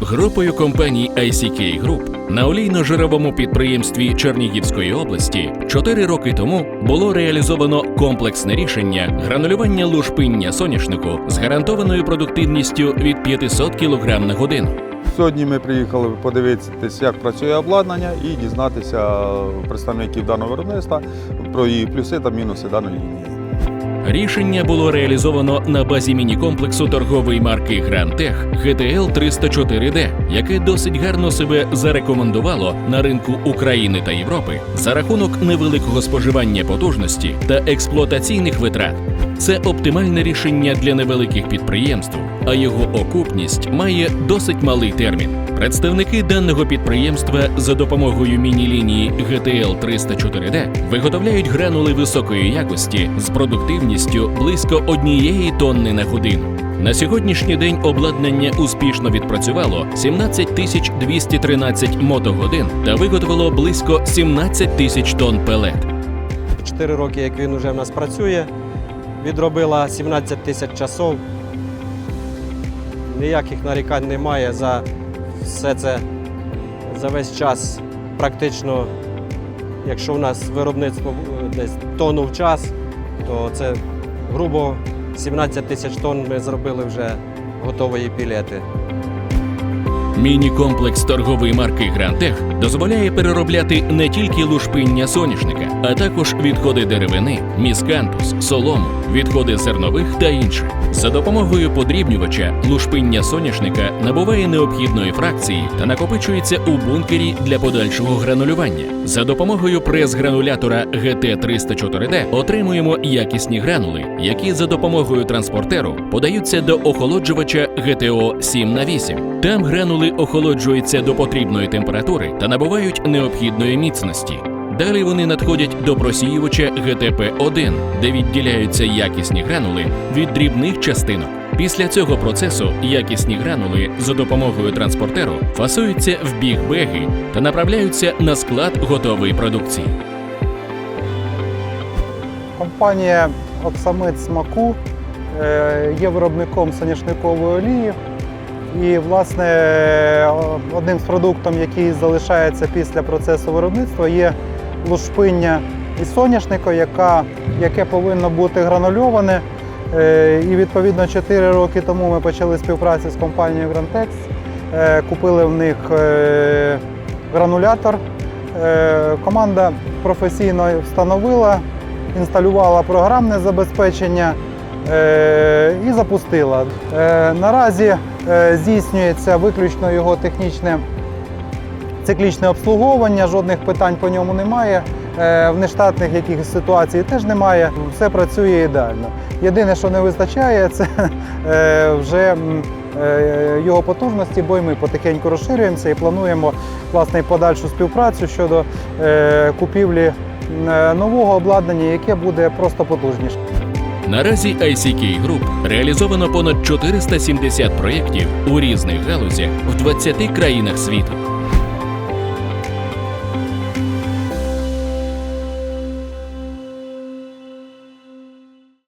Групою компаній ICK Group на олійно-жировому підприємстві Чернігівської області 4 роки тому було реалізовано комплексне рішення гранулювання лушпиння соняшнику з гарантованою продуктивністю від 500 кг на годину. Сьогодні ми приїхали подивитися, як працює обладнання, і дізнатися представників даного виробництва про її плюси та мінуси даної лінії. Рішення було реалізовано на базі міні-комплексу торгової марки Грантех GTL 304D, яке досить гарно себе зарекомендувало на ринку України та Європи за рахунок невеликого споживання потужності та експлуатаційних витрат. Це оптимальне рішення для невеликих підприємств, а його окупність має досить малий термін. Представники даного підприємства за допомогою міні-лінії GTL 304D виготовляють гранули високої якості з продуктивністю близько однієї тонни на годину. На сьогоднішній день обладнання успішно відпрацювало 17 тисяч 213 мотогодин та виготовило близько 17 тисяч тонн пелет. Чотири роки, як він вже в нас працює, відробила 17 тисяч часов. Ніяких нарікань немає за все це за весь час. Практично, якщо в нас виробництво е, десь тонну в час, то це грубо 17 тисяч тонн ми зробили вже готової пілети. Міні-комплекс торгової марки Грантех дозволяє переробляти не тільки лушпиння соняшника, а також відходи деревини, міскантус, солому, відходи зернових та інше. За допомогою подрібнювача лушпиння соняшника набуває необхідної фракції та накопичується у бункері для подальшого гранулювання. За допомогою прес-гранулятора GT304D отримуємо якісні гранули, які за допомогою транспортеру подаються до охолоджувача GTO 7 на 8 Там гранули охолоджуються до потрібної температури та набувають необхідної міцності. Далі вони надходять до просіювача GTP-1, де відділяються якісні гранули від дрібних частинок. Після цього процесу якісні гранули за допомогою транспортеру фасуються в біг беги та направляються на склад готової продукції. Компанія Оксамит Смаку е, є виробником соняшникової олії. І, власне, одним з продуктів, який залишається після процесу виробництва, є лушпиння із соняшника, яка, яке повинно бути гранульоване. Е, І відповідно 4 роки тому ми почали співпрацю з компанією Grantex. Е, Купили в них е, гранулятор. Команда професійно встановила, інсталювала програмне забезпечення і запустила. Наразі здійснюється виключно його технічне циклічне обслуговування, жодних питань по ньому немає. Е, В нештатних якихось ситуацій теж немає. Все працює ідеально. Єдине, що не вистачає, це е, вже е, його потужності, бо й ми потихеньку розширюємося і плануємо власне подальшу співпрацю щодо купівлі нового обладнання, яке буде просто потужніше. Наразі ICK Group реалізовано понад 470 проєктів у різних галузях в 20 країнах світу.